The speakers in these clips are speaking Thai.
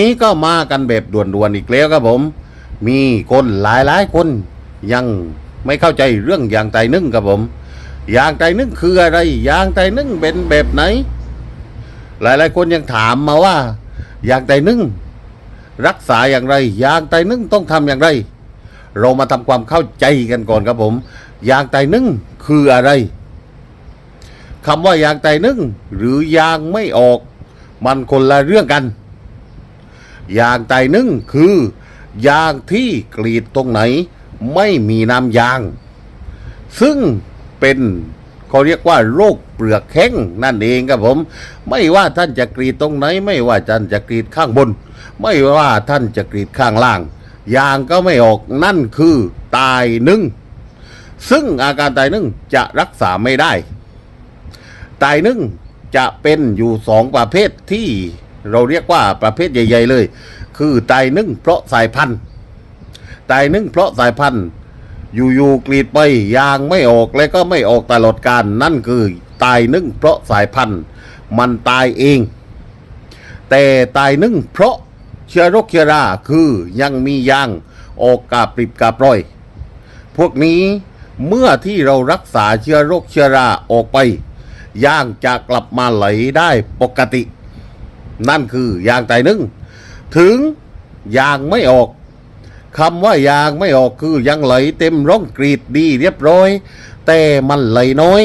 นี้ก็มากันแบบด่วนๆอีกแล้วครับผม มีคนหลายๆคนยังไม่เข้าใจเรื่องยางไตนึ่งครับผมยางไตนึ่งคืออะไรยางไตนึ่งเป็นแบบไหน หลายๆคนยังถามมาว่ายางไตนึ่งรักษาอย่างไรยางไตนึ่งต้องทำอย่างไร เรามาทำความเข้าใจกันก่อนครับผมยางไตนึ่งคืออะไรคำว่ายางไตนึ่งหรือยางไม่ออก มันคนละเรื่องกัน ยางไตนึ่งคือยางที่กรีดตรงไหน ไม่มีน้ำยาง ซึ่งเป็นเขาเรียกว่าโรคเปลือกแข็งนั่นเองครับผม ไม่ว่าท่านจะกรีดตรงไหน ไม่ว่าท่านจะกรีดข้างบน ไม่ว่าท่านจะกรีดข้างล่าง ยางก็ไม่ออกนั่นคือตายนึ่งซึ่งอาการตายนึ่งจะรักษาไม่ได้ ตายนึ่งจะเป็นอยู่สองประเภทที่ เราเรียกว่าประเภทใหญ่ ๆ เลย คือตายนึ่งเพราะสายพันธุ์ตายนึ่งเพราะสายพันธุ์อยู่ๆกรีดไปยางไม่ออกและก็ไม่ออกตลอดการนั่นคือตายนึ่งเพราะสายพันธุ์มันตายเอง แต่ตายนึ่งเพราะเชื้อโรคเชื้อราคือยังมียางออกกาปริบกาปล่อย พวกนี้เมื่อที่เรารักษาเชื้อโรคเชื้อราออกไป ย่างจะกลับมาไหลได้ปกติ นั่นคือยางไตนึ่งถึงยางไม่ออกคำว่ายางไม่ออกคือยังไหลเต็มร่องกรีดดีเรียบร้อย แต่มันไหลน้อย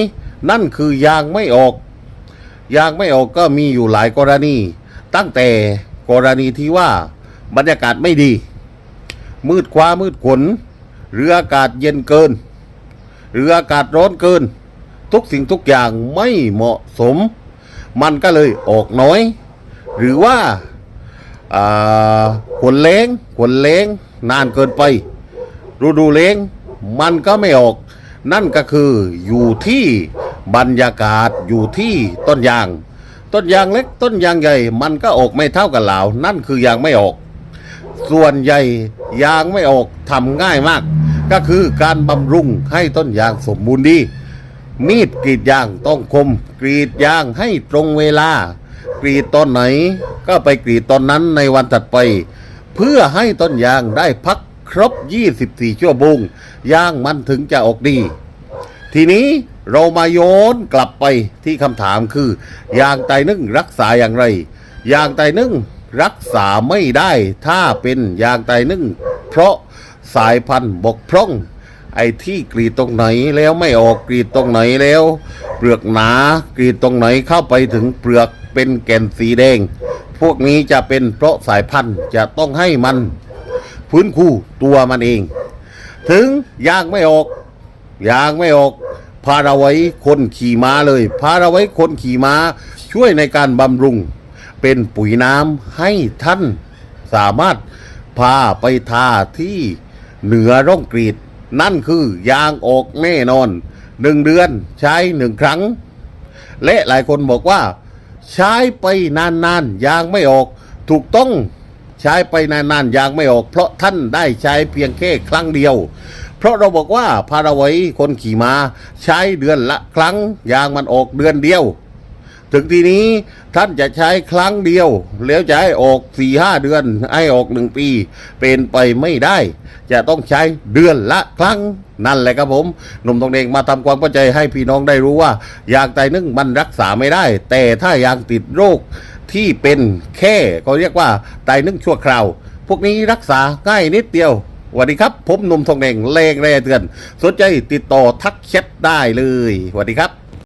นั่นคือยางไม่ออก ยางไม่ออกก็มีอยู่หลายกรณี ตั้งแต่กรณีที่ว่าบรรยากาศไม่ดี มืดคว้ามืดขนหรืออากาศเย็นเกิน หรืออากาศร้อนเกิน ทุกสิ่งทุกอย่างไม่เหมาะสม มันก็เลยออกน้อย หรือว่าฝนเล้งฝนเล้งนานเกินไป ฤดูเล้งมันก็ไม่ออก นั่นก็คืออยู่ที่บรรยากาศอยู่ที่ต้นยาง ต้นยางเล็กต้นยางใหญ่มันก็ออกไม่เท่ากันเหลานั่นคือยางไม่ออก ส่วนใหญ่ยางไม่ออกทำง่ายมาก ก็คือการบำรุงให้ต้นยางสมบูรณ์ดี มีดกรีดยางต้องคม กรีดยางให้ตรงเวลา กรีดตอนไหน ก็ไปกรีดตอนนั้นในวันถัดไป เพื่อให้ต้นยางได้พักครบ 24 ชั่วโมงยางมันถึงจะออกดี ทีนี้เรามาโยนกลับไปที่คำถามคือยางไตนึ่งรักษาอย่างไร ยางไตนึ่งรักษาไม่ได้ถ้าเป็นยางไตนึ่งเพราะสายพันธุ์บกพร่อง ไอ้ที่กรีดตรงไหนแล้วไม่ออกกรีดตรงไหนแล้ว เปลือกหนากรีดตรงไหนเข้าไปถึงเปลือก เป็นแก่นสีแดง พวกนี้จะเป็นเพราะสายพันธุ์จะต้องให้มันฟื้นคู่ตัวมันเอง ถึงยางไม่ออกยางไม่ออก พาเราไว้คนขี่ม้าเลย พาเราไว้คนขี่ม้าช่วยในการบำรุง เป็นปุ๋ยน้ำให้ท่านสามารถพาไปทาที่เหนือร่องกรีด นั่นคือยางออกแน่นอนหนึ่งเดือนใช้หนึ่งครั้ง และหลายคนบอกว่า ใช้ไปนานๆยางไม่ออก ถูกต้องใช้ไปนานๆยางไม่ออก เพราะท่านได้ใช้เพียงแค่ครั้งเดียว เพราะเราบอกว่าพาราไว้คนขี่มา ใช้เดือนละครั้งยางมันออกเดือนเดียว ถึงทีนี้ท่านจะใช้ครั้งเดียว แล้วจะให้ออกสี่ห้าเดือน ให้ออกหนึ่งปี เป็นไปไม่ได้ จะต้องใช้เดือนละครั้งนั่นแหละครับผมหนุ่มทองแดงมาทำความเข้าใจให้พี่น้องได้รู้ว่า ยางไตนึ่งมันรักษาไม่ได้ แต่ถ้ายางติดโรคที่เป็นแค่ก็เรียกว่าไตนึ่งชั่วคราว พวกนี้รักษาง่ายนิดเดียวสวัสดีครับ ผมหนุ่มทองแดงเลงแร่เตือน สนใจติดต่อทักแชทได้เลยสวัสดีครับ